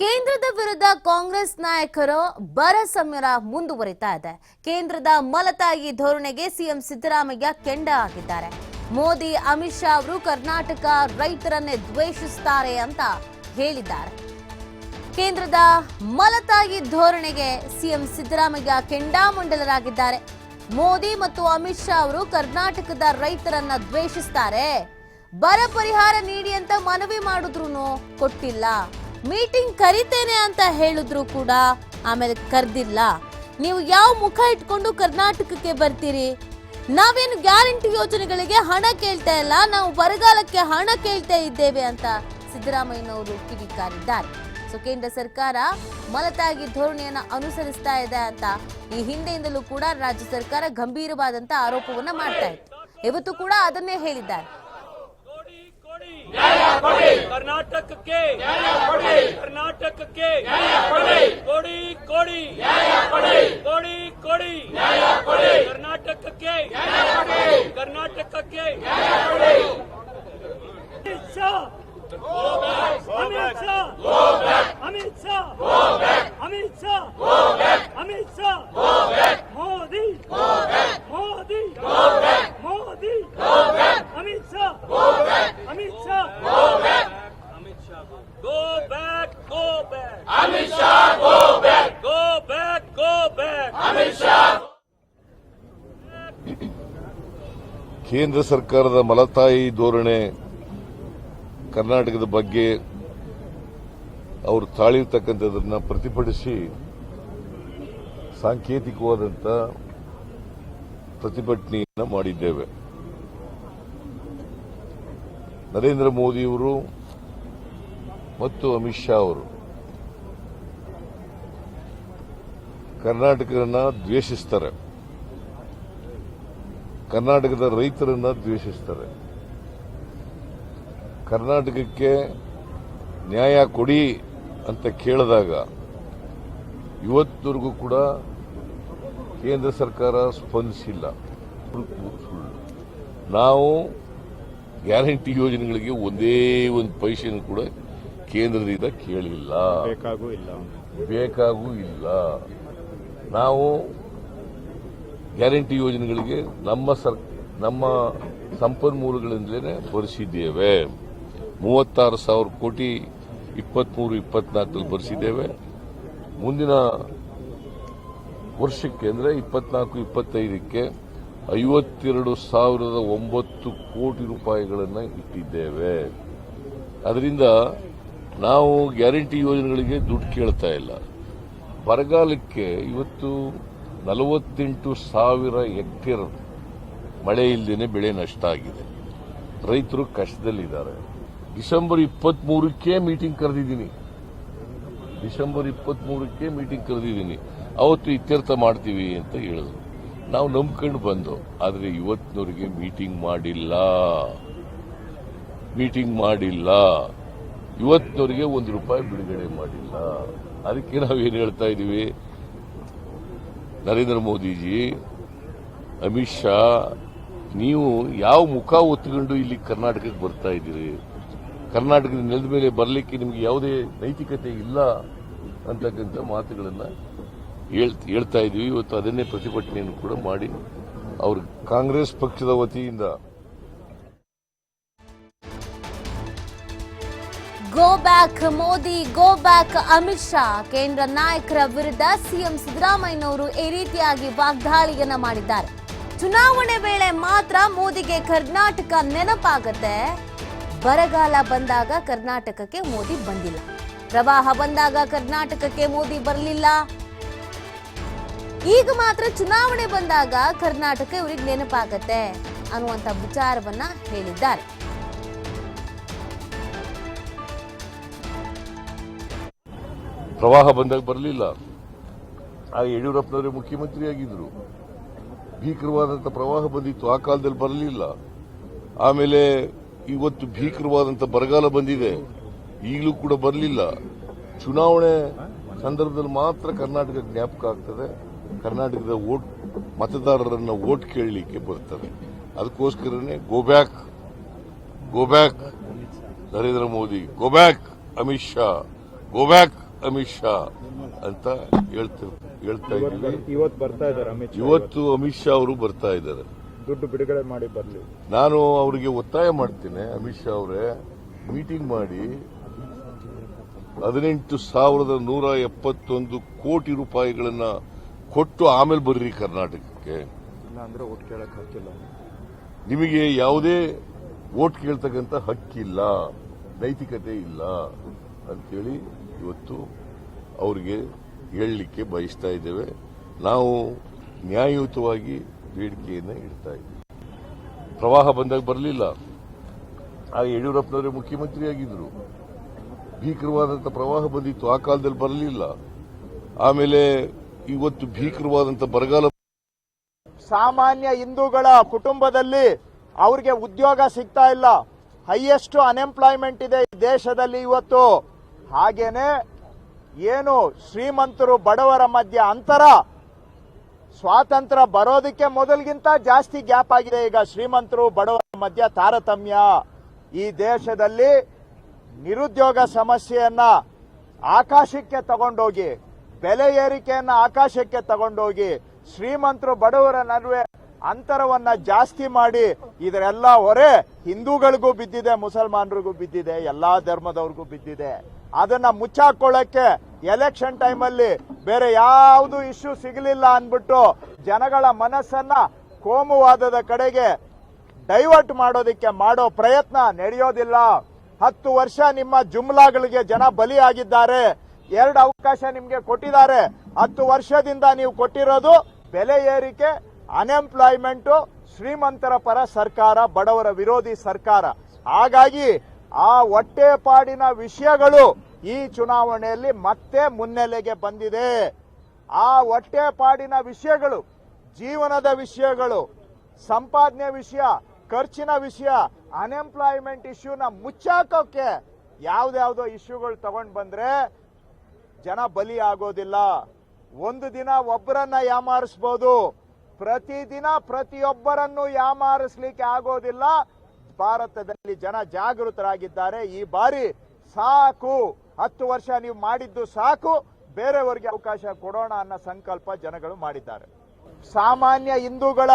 ಕೇಂದ್ರದ ವಿರುದ್ಧ ಕಾಂಗ್ರೆಸ್ ನಾಯಕರು ಬರ ಸಮರ ಮುಂದುವರಿತಾ ಇದೆ. ಕೇಂದ್ರದ ಮಲತಾಯಿ ಧೋರಣೆಗೆ ಸಿಎಂ ಸಿದ್ದರಾಮಯ್ಯ ಕೆಂಡ ಆಗಿದ್ದಾರೆ. ಮೋದಿ, ಅಮಿತ್ ಶಾ ಅವರು ಕರ್ನಾಟಕ ರೈತರನ್ನೇ ದ್ವೇಷಿಸುತ್ತಾರೆ ಅಂತ ಹೇಳಿದ್ದಾರೆ. ಕೇಂದ್ರದ ಮಲತಾಯಿ ಧೋರಣೆಗೆ ಸಿಎಂ ಸಿದ್ದರಾಮಯ್ಯ ಕೆಂಡಾಮಂಡಲರಾಗಿದ್ದಾರೆ ಮೋದಿ ಮತ್ತು ಅಮಿತ್ ಶಾ ಅವರು ಕರ್ನಾಟಕದ ರೈತರನ್ನ ದ್ವೇಷಿಸ್ತಾರೆ. ಬರ ಪರಿಹಾರ ನೀಡಿ ಅಂತ ಮನವಿ ಮಾಡಿದ್ರು ಕೊಟ್ಟಿಲ್ಲ. ಮೀಟಿಂಗ್ ಕರಿತೇನೆ ಅಂತ ಹೇಳಿದ್ರು ಕೂಡ ಆಮೇಲೆ ಕರೆದಿಲ್ಲ. ನೀವು ಯಾವ ಮುಖ ಇಟ್ಕೊಂಡು ಕರ್ನಾಟಕಕ್ಕೆ ಬರ್ತೀರಿ? ನಾವೇನು ಗ್ಯಾರಂಟಿ ಯೋಜನೆಗಳಿಗೆ ಹಣ ಕೇಳ್ತಾ ಇಲ್ಲ, ನಾವು ಬರಗಾಲಕ್ಕೆ ಹಣ ಕೇಳ್ತಾ ಇದ್ದೇವೆ ಅಂತ ಸಿದ್ದರಾಮಯ್ಯನವರು ಕಿಡಿಕಾರಿದ್ದಾರೆ. ಸೊ, ಕೇಂದ್ರ ಸರ್ಕಾರ ಮಲತಾಗಿ ಧೋರಣೆಯನ್ನು ಅನುಸರಿಸ್ತಾ ಇದೆ ಅಂತ ಈ ಹಿಂದೆಯಿಂದಲೂ ಕೂಡ ರಾಜ್ಯ ಸರ್ಕಾರ ಗಂಭೀರವಾದಂತ ಆರೋಪವನ್ನ ಮಾಡ್ತಾ ಇತ್ತು ಇವತ್ತು ಕೂಡ ಅದನ್ನೇ ಹೇಳಿದ್ದಾರೆ. ಕರ್ನಾಟಕಕ್ಕೆ ಕರ್ನಾಟಕಕ್ಕೆ ನ್ಯಾಯ ಕೊಡಿ ಕೊಡಿ ಕೊಡಿ ನ್ಯಾಯ ಕೊಡಿ ಕೊಡಿ ಕೊಡಿ ನ್ಯಾಯ ಕೊಡಿ ಕರ್ನಾಟಕಕ್ಕೆ ನ್ಯಾಯ ಕೊಡಿ ಕರ್ನಾಟಕಕ್ಕೆ ನ್ಯಾಯ ಕೊಡಿ Amit Shah Amit Shah Amit Shah Amit Shah Amit Shah Modi Modi Modi Amit Shah Amit Shah Amit Shah go back go back Amit Shah go back go back go back Amit Shah ಕೇಂದ್ರ ಸರ್ಕಾರದ ಮಲತಾಯಿ ಧೋರಣೆ ಕರ್ನಾಟಕದ ಬಗ್ಗೆ ಅವರು ತಾಳಿರ್ತಕ್ಕಂಥದನ್ನ ಪ್ರತಿಭಟಿಸಿ ಸಾಂಕೇತಿಕವಾದಂಥ ಪ್ರತಿಭಟನೆಯನ್ನು ಮಾಡಿದ್ದೇವೆ. ನರೇಂದ್ರ ಮೋದಿಯವರು ಮತ್ತು ಅಮಿತ್ ಶಾ ಅವರು ಕರ್ನಾಟಕವನ್ನ ದ್ವೇಷಿಸ್ತಾರೆ. ಕರ್ನಾಟಕದ ರೈತರನ್ನ ದ್ವೇಷಿಸ್ತಾರೆ. ಕರ್ನಾಟಕಕ್ಕೆ ನ್ಯಾಯ ಕೊಡಿ ಅಂತ ಕೇಳಿದಾಗ ಇವತ್ತಿಗೂ ಕೂಡ ಕೇಂದ್ರ ಸರ್ಕಾರ ಸ್ಪಂದಿಸಿಲ್ಲ. ಸುಳ್ಳು. ನಾವು ಗ್ಯಾರಂಟಿ ಯೋಜನೆಗಳಿಗೆ ಒಂದೇ ಒಂದು ಪೈಸೆಯನ್ನು ಕೂಡ ಕೇಂದ್ರದಿಂದ ಕೇಳಿಲ್ಲ ಬೇಕಾಗೂ ಇಲ್ಲ. ಬೇಕಾಗೂ ಇಲ್ಲ. ನಾವು ಗ್ಯಾರಂಟಿ ಯೋಜನೆಗಳಿಗೆ ನಮ್ಮ ಸರ್, ನಮ್ಮ ಸಂಪನ್ಮೂಲಗಳಿಂದಲೇ ಭರಿಸಿದ್ದೇವೆ. ಮೂವತ್ತಾರು ಸಾವಿರ ಕೋಟಿ ಇಪ್ಪತ್ಮೂರು, ಇಪ್ಪತ್ನಾಲ್ಕರಲ್ಲಿ ಭರಿಸಿದ್ದೇವೆ. ಮುಂದಿನ ವರ್ಷಕ್ಕೆ ಅಂದರೆ ಇಪ್ಪತ್ನಾಲ್ಕು, ಇಪ್ಪತ್ತೈದಕ್ಕೆ ಐವತ್ತೆರಡು ಸಾವಿರದ ಒಂಬತ್ತು ಕೋಟಿ ರೂಪಾಯಿಗಳನ್ನು ಇಟ್ಟಿದ್ದೇವೆ. ಅದರಿಂದ ನಾವು ಗ್ಯಾರಂಟಿ ಯೋಜನೆಗಳಿಗೆ ದುಡ್ಡು ಕೇಳ್ತಾ ಇಲ್ಲ. ಬರಗಾಲಕ್ಕೆ ಇವತ್ತು ನಲವತ್ತೆಂಟು ಸಾವಿರ ಹೆಕ್ಟೇರ್ ಮಳೆ ಇಲ್ಲದೇನೆ ಬೆಳೆ ನಷ್ಟ ಆಗಿದೆ. ರೈತರು ಕಷ್ಟದಲ್ಲಿದ್ದಾರೆ. ಡಿಸೆಂಬರ್ ಇಪ್ಪತ್ಮೂರಕ್ಕೆ ಮೀಟಿಂಗ್ ಕರೆದಿದ್ದೀನಿ. ಡಿಸೆಂಬರ್ ಇಪ್ಪತ್ಮೂರಕ್ಕೆ ಮೀಟಿಂಗ್ ಕರೆದಿದ್ದೀನಿ. ಅವತ್ತು ಇತ್ಯರ್ಥ ಮಾಡ್ತೀವಿ ಅಂತ ಹೇಳಿದ್ರು. ನಾವು ನಂಬ್ಕೊಂಡು ಬಂದು, ಆದರೆ ಇವತ್ತಿನವರಿಗೆ ಮೀಟಿಂಗ್ ಮಾಡಿಲ್ಲ. ಮೀಟಿಂಗ್ ಮಾಡಿಲ್ಲ. ಇವತ್ತಿನವರಿಗೆ ಒಂದು ರೂಪಾಯಿ ಬಿಡುಗಡೆ ಮಾಡಿಲ್ಲ. ಅದಕ್ಕೆ ನಾವೇನು ಹೇಳ್ತಾ ಇದ್ದೀವಿ? ನರೇಂದ್ರ ಮೋದಿಜಿ, ಅಮಿತ್ ಶಾ, ನೀವು ಯಾವ ಮುಖ ಒತ್ತಿಕೊಂಡು ಇಲ್ಲಿ ಕರ್ನಾಟಕಕ್ಕೆ ಬರ್ತಾ ಇದ್ದೀರಿ? ಕರ್ನಾಟಕದ ನೆಲದ ಮೇಲೆ ಬರಲಿಕ್ಕೆ ನಿಮಗೆ ಯಾವುದೇ ನೈತಿಕತೆ ಇಲ್ಲ ಅಂತಕ್ಕಂಥ ಮಾತುಗಳನ್ನು ಹೇಳ್- ಹೇಳ್ತಾ ಇದ್ದೀವಿ. ಇವತ್ತು ಅದನ್ನೇ ಪ್ರತಿಭಟನೆಯನ್ನು ಕೂಡ ಮಾಡಿ, ಅವರು ಕಾಂಗ್ರೆಸ್ ಪಕ್ಷದ ವತಿಯಿಂದ go back Modi go back Amit Shah. ಕೇಂದ್ರ ನಾಯಕರ ವಿರುದ್ಧ ಸಿಎಂ ಸಿದ್ದರಾಮಯ್ಯನವರು ಈ ರೀತಿಯಾಗಿ ವಾಗ್ದಾಳಿಯನ್ನ ಮಾಡಿದ್ದಾರೆ. ಚುನಾವಣೆ ವೇಳೆ ಮಾತ್ರ ಮೋದಿಗೆ ಕರ್ನಾಟಕ ನೆನಪಾಗತ್ತೆ. ಬರಗಾಲ ಬಂದಾಗ ಕರ್ನಾಟಕಕ್ಕೆ ಮೋದಿ ಬಂದಿಲ್ಲ. ಪ್ರವಾಹ ಬಂದಾಗ ಕರ್ನಾಟಕಕ್ಕೆ ಮೋದಿ ಬರಲಿಲ್ಲ. ಈಗ ಮಾತ್ರ ಚುನಾವಣೆ ಬಂದಾಗ ಕರ್ನಾಟಕ ಇವರಿಗೆ ನೆನಪಾಗತ್ತೆ ಅನ್ನುವಂತ ವಿಚಾರವನ್ನ ಹೇಳಿದ್ದಾರೆ. ಪ್ರವಾಹ ಬಂದಾಗ ಬರಲಿಲ್ಲ. ಆಗ ಯಡಿಯೂರಪ್ಪನವರೇ ಮುಖ್ಯಮಂತ್ರಿಯಾಗಿದ್ದರು ಭೀಕರವಾದಂಥ ಪ್ರವಾಹ ಬಂದಿತ್ತು, ಆ ಕಾಲದಲ್ಲಿ ಬರಲಿಲ್ಲ. ಆಮೇಲೆ ಇವತ್ತು ಭೀಕರವಾದಂಥ ಬರಗಾಲ ಬಂದಿದೆ, ಈಗಲೂ ಕೂಡ ಬರಲಿಲ್ಲ. ಚುನಾವಣೆ ಸಂದರ್ಭದಲ್ಲಿ ಮಾತ್ರ ಕರ್ನಾಟಕ ಜ್ಞಾಪಕ ಆಗ್ತದೆ. ಕರ್ನಾಟಕದ ವೋಟ್, ಮತದಾರರನ್ನ ವೋಟ್ ಕೇಳಲಿಕ್ಕೆ ಬರ್ತದೆ ಅದಕ್ಕೋಸ್ಕರನೇ go back go Narendra Modi go back Amit Shah go back Amit Shah ಅಂತ ಹೇಳ್ತಾ ಹೇಳ್ತಾ ಇದ್ದೀವಿ ಇವತ್ತು ಬರ್ತಾ ಇದ್ದಾರೆ ಅಮಿತ್ ಶಾ ಇವತ್ತು ಅಮಿತ್ ಶಾ ಅವರು ಬರ್ತಾ ಇದ್ದಾರೆ. ದುಡ್ಡು ಬಿಡುಗಡೆ ಮಾಡಿ ಬರ್ಲಿ. ನಾನು ಅವರಿಗೆ ಒತ್ತಾಯ ಮಾಡ್ತೇನೆ ಅಮಿತ್ ಶಾ ಅವರೇ ಮೀಟಿಂಗ್ ಮಾಡಿ ಹದಿನೆಂಟು ಸಾವಿರದ ನೂರ ಎಪ್ಪತ್ತೊಂದು ಕೋಟಿ ರೂಪಾಯಿಗಳನ್ನ ಕೊಟ್ಟು ಆಮೇಲೆ ಬರ್ರಿ ಕರ್ನಾಟಕಕ್ಕೆ. ಅಂದ್ರೆ ಓಟ್ ಕೇಳಕ್ ನಿಮಗೆ ಯಾವುದೇ ವೋಟ್ ಕೇಳ್ತಕ್ಕಂಥ ಹಕ್ಕಿಲ್ಲ ನೈತಿಕತೆ ಇಲ್ಲ ಅಂತೇಳಿ ಇವತ್ತು ಅವರಿಗೆ ಹೇಳಲಿಕ್ಕೆ ಬಯಸ್ತಾ ಇದ್ದೇವೆ. ನಾವು ನ್ಯಾಯಯುತವಾಗಿ ಬೇಡಿಕೆಯನ್ನು ಇಡ್ತಾ ಇದ್ದೀವಿ. ಪ್ರವಾಹ ಬಂದಾಗ ಬರಲಿಲ್ಲ. ಆಗ ಯಡಿಯೂರಪ್ಪನವರೇ ಮುಖ್ಯಮಂತ್ರಿ ಆಗಿದ್ರು ಭೀಕರವಾದಂಥ ಪ್ರವಾಹ ಬಂದಿತ್ತು. ಆ ಕಾಲದಲ್ಲಿ ಬರಲಿಲ್ಲ. ಆಮೇಲೆ ಇವತ್ತು ಭೀಕರವಾದಂಥ ಬರಗಾಲ ಸಾಮಾನ್ಯ ಹಿಂದೂಗಳ ಕುಟುಂಬದಲ್ಲಿ ಅವ್ರಿಗೆ ಉದ್ಯೋಗ ಸಿಗ್ತಾ ಇಲ್ಲ. ಹೈಯೆಸ್ಟ್ ಅನ್ಎಂಪ್ಲಾಯ್ಮೆಂಟ್ ಇದೆ ದೇಶದಲ್ಲಿ ಇವತ್ತು. ಹಾಗೇನೆ ಏನು ಶ್ರೀಮಂತರು ಬಡವರ ಮಧ್ಯೆ ಅಂತರ ಸ್ವಾತಂತ್ರ್ಯ ಬರೋದಕ್ಕೆ ಮೊದಲಿಗಿಂತ ಜಾಸ್ತಿ ಗ್ಯಾಪ್ ಆಗಿದೆ ಈಗ ಶ್ರೀಮಂತರು ಬಡವರ ಮಧ್ಯ ತಾರತಮ್ಯ. ಈ ದೇಶದಲ್ಲಿ ನಿರುದ್ಯೋಗ ಸಮಸ್ಯೆಯನ್ನ ಆಕಾಶಕ್ಕೆ ತಗೊಂಡೋಗಿ, ಬೆಲೆ ಏರಿಕೆಯನ್ನ ಆಕಾಶಕ್ಕೆ ತಗೊಂಡೋಗಿ, ಶ್ರೀಮಂತರು ಬಡವರ ನಡುವೆ ಅಂತರವನ್ನ ಜಾಸ್ತಿ ಮಾಡಿ, ಇದರೆಲ್ಲ ಹೊರೆ ಹಿಂದೂಗಳಿಗೂ ಬಿದ್ದಿದೆ, ಮುಸಲ್ಮಾನರಿಗೂ ಬಿದ್ದಿದೆ, ಎಲ್ಲಾ ಧರ್ಮದವ್ರಿಗೂ ಬಿದ್ದಿದೆ. ಅದನ್ನ ಮುಚ್ಚಾಕೊಳ್ಳಕ್ಕೆ ಎಲೆಕ್ಷನ್ ಟೈಮಲ್ಲಿ ಬೇರೆ ಯಾವುದು ಇಶ್ಯೂ ಸಿಗಲಿಲ್ಲ ಅಂದ್ಬಿಟ್ಟು ಜನಗಳ ಮನಸ್ಸನ್ನ ಕೋಮುವಾದದ ಕಡೆಗೆ ಡೈವರ್ಟ್ ಮಾಡೋದಕ್ಕೆ ಮಾಡೋ ಪ್ರಯತ್ನ ನಡೆಯೋದಿಲ್ಲ. ಹತ್ತು ವರ್ಷ ನಿಮ್ಮ ಜುಮ್ಲಾಗಳಿಗೆ ಜನ ಬಲಿಯಾಗಿದ್ದಾರೆ. ಎರಡು ಅವಕಾಶ ನಿಮ್ಗೆ ಕೊಟ್ಟಿದ್ದಾರೆ. ಹತ್ತು ವರ್ಷದಿಂದ ನೀವು ಕೊಟ್ಟಿರೋದು ಬೆಲೆ ಏರಿಕೆ ಅನ್ಎಂಪ್ಲಾಯ್ಮೆಂಟ್ ಶ್ರೀಮಂತರ ಪರ ಸರ್ಕಾರ, ಬಡವರ ವಿರೋಧಿ ಸರ್ಕಾರ. ಹಾಗಾಗಿ ಆ ಹೊಟ್ಟೆಪಾಡಿನ ವಿಷಯಗಳು ಈ ಚುನಾವಣೆಯಲ್ಲಿ ಮತ್ತೆ ಮುನ್ನೆಲೆಗೆ ಬಂದಿದೆ. ಆ ಹೊಟ್ಟೆಪಾಡಿನ ವಿಷಯಗಳು, ಜೀವನದ ವಿಷಯಗಳು, ಸಂಪಾದನೆ ವಿಷಯ, ಖರ್ಚಿನ ವಿಷಯ ಅನ್ಎಂಪ್ಲಾಯ್ಮೆಂಟ್ ಇಶ್ಯೂನ ಮುಚ್ಚಾಕೋಕೆ ಯಾವ್ದಾವುದೋ ಇಶ್ಯೂಗಳು ತಗೊಂಡ್ ಬಂದ್ರೆ ಜನ ಬಲಿ ಆಗೋದಿಲ್ಲ. ಒಂದು ದಿನ ಒಬ್ಬರನ್ನ ಯಾಮಾರಿಸ್ಬೋದು. ಪ್ರತಿದಿನ ಪ್ರತಿಯೊಬ್ಬರನ್ನು ಯಾಮಾರಿಸ್ಲಿಕ್ಕೆ ಆಗೋದಿಲ್ಲ. ಭಾರತದಲ್ಲಿ ಜನ ಜಾಗೃತರಾಗಿದ್ದಾರೆ. ಈ ಬಾರಿ ಸಾಕು. ಹತ್ತು ವರ್ಷ ನೀವು ಮಾಡಿದ್ದು ಸಾಕು. ಬೇರೆಯವರಿಗೆ ಅವಕಾಶ ಕೊಡೋಣ ಅನ್ನೋ ಸಂಕಲ್ಪ ಜನಗಳು ಮಾಡಿದ್ದಾರೆ. ಸಾಮಾನ್ಯ ಹಿಂದೂಗಳ